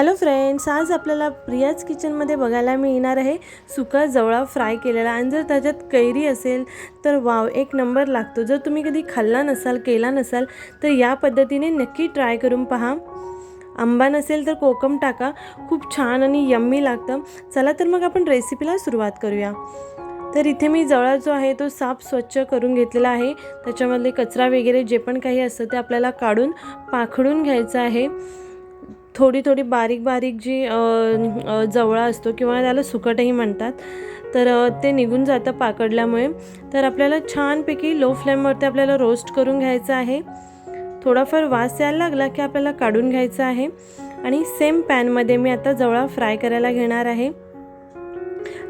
Hello friends आज आपल्याला प्रियाज किचनमध्ये बघायला मिळणार आहे सुका जवळा फ्राय केलेला. आणि जर त्याच्यात कैरी असेल तर वाव एक नंबर लागतो. जर तुम्ही कधी खाल्ला नसाल केला नसाल तर या पद्धतीने नक्की ट्राय करून पहा. आंबा नसेल तर कोकम टाका. खूप छान आणि यम्मी लागतं. चला तर मग आपण रेसिपीला सुरुवात करूया. तर इथे मी जवळा जो आहे तो साफ स्वच्छ करून घेतलेला आहे. त्याच्यामधले कचरा वगैरे जे पण काही असतं ते आपल्याला काढून पाखडून घ्यायचं आहे. थोडी थोडी बारीक बारीक जी जवळा असतो किंवा त्याला सुकटही म्हणतात. तर ते निघून जातं पाकडल्यामुळे. तर आपल्याला छानपैकी लो फ्लेमवरती आपल्याला रोस्ट करून घ्यायचं आहे. थोडाफार वास यायला लागला की आपल्याला काढून घ्यायचं आहे. आणि सेम पॅनमध्ये मी आता जवळा फ्राय करायला घेणार आहे.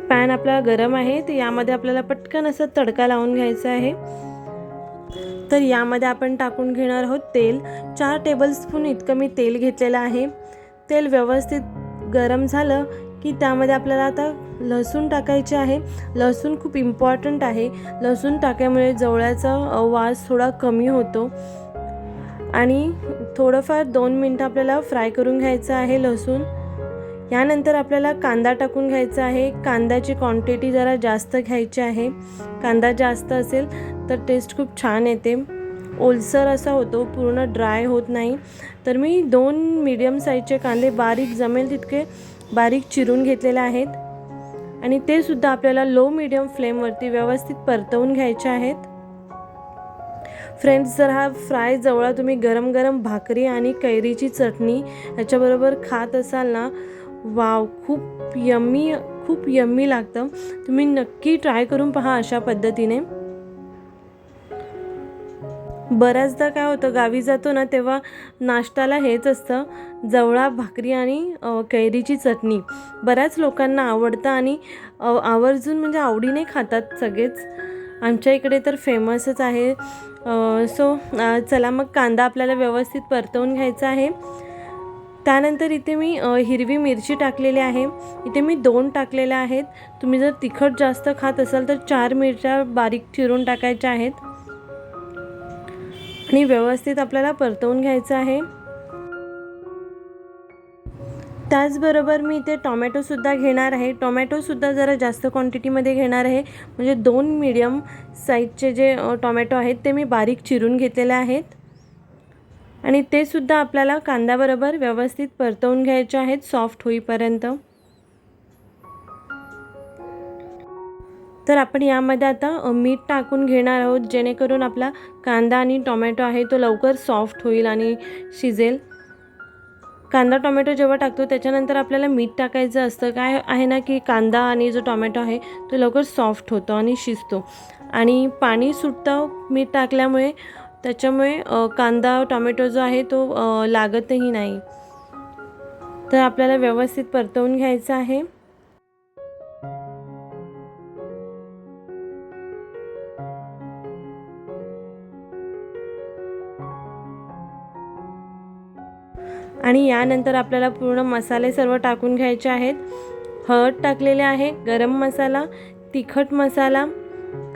पॅन आपला गरम आहे तर यामध्ये आपल्याला पटकन असं तडका लावून घ्यायचा आहे. तर यामध्ये आपण टाकून घेणार आहोत तेल. चार टेबलस्पून इतकं मी तेल घेतलेलं आहे. तेल व्यवस्थित गरम झालं की त्यामध्ये आपल्याला आता लसूण टाकायचे आहे. लसूण खूप इम्पॉर्टंट आहे. लसूण टाकल्यामुळे जवळ्याचा वास थोडा कमी होतो. आणि थोडंफार दोन मिनटं आपल्याला फ्राय करून घ्यायचं आहे लसूण. यानंतर आपल्याला कांदा टाकून घ्यायचा आहे. कांद्याची क्वांटिटी जरा जास्त घ्यायची आहे. कांदा जास्त असेल तर टेस्ट खूप छान येते. ओलसर असा होतो पूर्ण ड्राय होत नाही. तर मी दोन मीडियम साईजचे कांदे बारीक जमेल तितके बारीक चिरून घेतलेले आहेत. आणि ते सुद्धा आपल्याला लो मीडियम फ्लेमवरती व्यवस्थित परतवून घ्यायचे आहेत. फ्रेंड्स जर हा फ्राय जवळा तुम्ही गरम गरम भाकरी आणि कैरीची चटणी ह्याच्याबरोबर खात असाल ना वाव खूप यम्मी खूप यम्मी लागतं. तुम्ही नक्की ट्राय करून पहा अशा पद्धतीने. बऱ्याचदा काय होतं गावी जातो ना तेव्हा नाश्त्याला हेच असतं जवळा भाकरी आणि कैरीची चटणी. बऱ्याच लोकांना आवडतं आणि आवर्जून म्हणजे आवडीने खातात सगळेच. आमच्या इकडे तर फेमसच आहे. सो चला मग कांदा आपल्याला व्यवस्थित परतवून घ्यायचा आहे. त्यानंतर इथे मी हिरवी मिरची टाकलेली आहे. इथे मी दोन टाकलेल्या आहेत. तुम्ही जर तिखट जास्त खात असाल तर चार मिरच्या बारीक चिरून टाकायच्या आहेत. आणि व्यवस्थित आपल्याला परतवून घ्यायचं आहे. त्याचबरोबर मी इथे टॉमॅटोसुद्धा घेणार आहे. टॉमॅटोसुद्धा जरा जास्त क्वांटिटीमध्ये घेणार आहे. म्हणजे दोन मिडियम साईजचे जे टोमॅटो टॉमॅटो आहेत ते मी बारीक चिरून घेतलेले आहेत. आणि ते सुद्धा आपल्याला कांद्याबरोबर व्यवस्थित परतवून घ्यायचे आहेत सॉफ्ट होईपर्यंत. तर आपण यामध्ये आता मीठ टाकून घेणार आहोत जेणेकरून आपला कांदा आणि टोमॅटो आहे तो लवकर सॉफ्ट होईल आणि शिजेल. कांदा टोमॅटो जेव्हा टाकतो त्याच्यानंतर आपल्याला मीठ टाकायचं असतं. काय आहे ना की कांदा आणि जो टोमॅटो आहे तो लवकर सॉफ्ट होतो आणि शिजतो. आणि पाणी सुटतं मीठ टाकल्यामुळे त्याच्यामुळे कांदा टोमॅटो जो आहे तो लागतही नाही. तर आपल्याला व्यवस्थित परतवून घ्यायचं आहे. आणि यानंतर आपल्याला पूर्ण मसाले सर्व टाकून घ्यायचे आहेत. हळद टाकलेले आहे गरम मसाला तिखट masala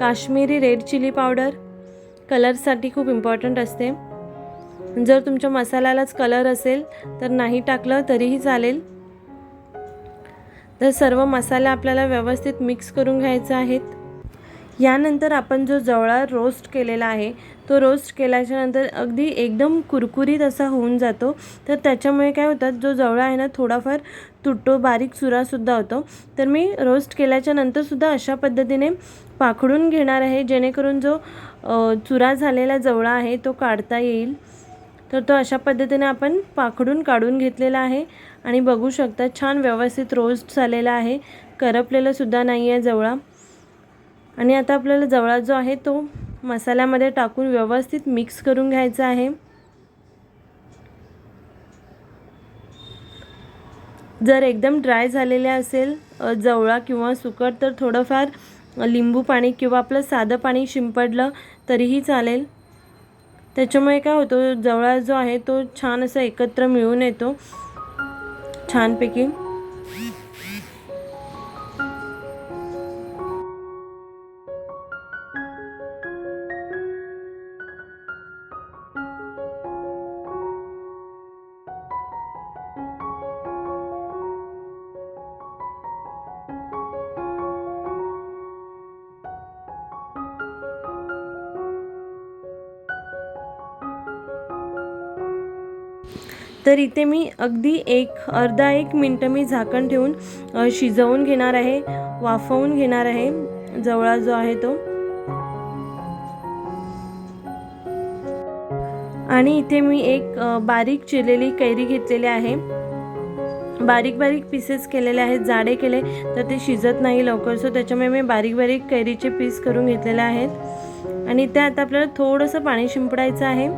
Kashmiri red chilli powder. कलरसाठी खूप इम्पॉर्टंट असते. जर तुमच्या मसाल्यालाच कलर असेल तर नाही टाकलं तरीही चालेल. तर सर्व मसाले आपल्याला व्यवस्थित मिक्स करून घ्यायचे आहेत. यानंतर आपण जो जवळा रोस्ट केलेला आहे तो रोस्ट केल्याच्यानंतर अगदी एकदम कुरकुरीत असा होऊन जातो. तर त्याच्यामुळे काय होतात जो जवळा आहे ना थोडाफार तुटतो बारीक चुरासुद्धा होतो. तर मी रोस्ट केल्याच्या नंतरसुद्धा अशा पद्धतीने पाखडून घेणार आहे जेणेकरून जो चुरा झालेला जवळा आहे तो काढता येईल. तर तो अशा पद्धतीने आपण पाखडून काढून घेतलेला आहे. आणि बघू शकता छान व्यवस्थित रोस्ट झालेला आहे. करपलेलंसुद्धा नाही आहे जवळा. आणि आता आपल्याला जवळा जो आहे तो मसाल्यामध्ये टाकून व्यवस्थित मिक्स करून घ्यायचा आहे. जर एकदम ड्राय झालेले असेल जवळा किंवा सुकट तर थोडंफार लिंबू पाणी किंवा आपलं साधं पाणी शिंपडलं तरीही चालेल. त्याच्यामुळे काय होतो जवळा जो आहे तो छान असं एकत्र मिळून येतो. छानपैकी. तर इथे मी अगदी एक अर्धा एक मिनटं मी झाकण ठेवून शिजवून घेणार आहे वाफवून घेणार आहे जवळा जो आहे तो. आणि इथे मी एक बारीक चिरलेली कैरी घेतलेली आहे. बारीक बारीक पीसेस केलेले आहेत जाडे केले तर ते शिजत नाही लवकर. सो त्याच्यामुळे मी बारीक बारीक कैरीचे पीस करून घेतलेले आहेत. आणि त्यात आपल्याला थोडंसं पाणी शिंपडायचं आहे.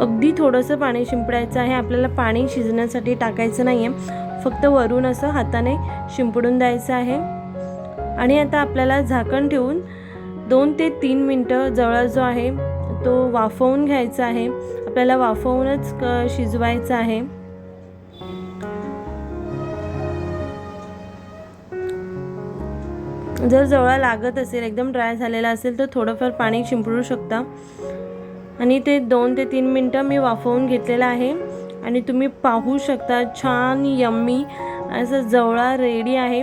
अगदी थोडंसं पाणी शिंपडायचं आहे. आपल्याला पाणी शिजण्यासाठी टाकायचं नाही आहे फक्त वरून असं हाताने शिंपडून द्यायचं आहे. आणि आता आपल्याला झाकण ठेवून दोन ते तीन मिनटं जवळ जो आहे तो वाफवून घ्यायचा आहे. आपल्याला वाफवूनच क शिजवायचा आहे. जर जवळा लागत असेल एकदम ड्राय झालेला असेल तर थोडंफार पाणी शिंपडू शकता. आणि ते दोन ते तीन मिनटं मी वाफवून घेतलेलं आहे. आणि तुम्ही पाहू शकता छान यम्मी असं जवळा रेडी आहे.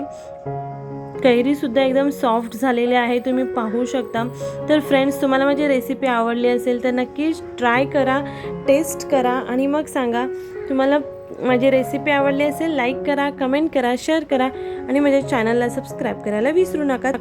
कैरीसुद्धा एकदम सॉफ्ट झालेली आहे तुम्ही पाहू शकता. तर फ्रेंड्स तुम्हाला माझी रेसिपी आवडली असेल तर नक्कीच ट्राय करा टेस्ट करा आणि मग सांगा. तुम्हाला माझी रेसिपी आवडली असेल लाईक करा कमेंट करा शेअर करा आणि माझ्या चॅनलला सबस्क्राईब करायला विसरू नका.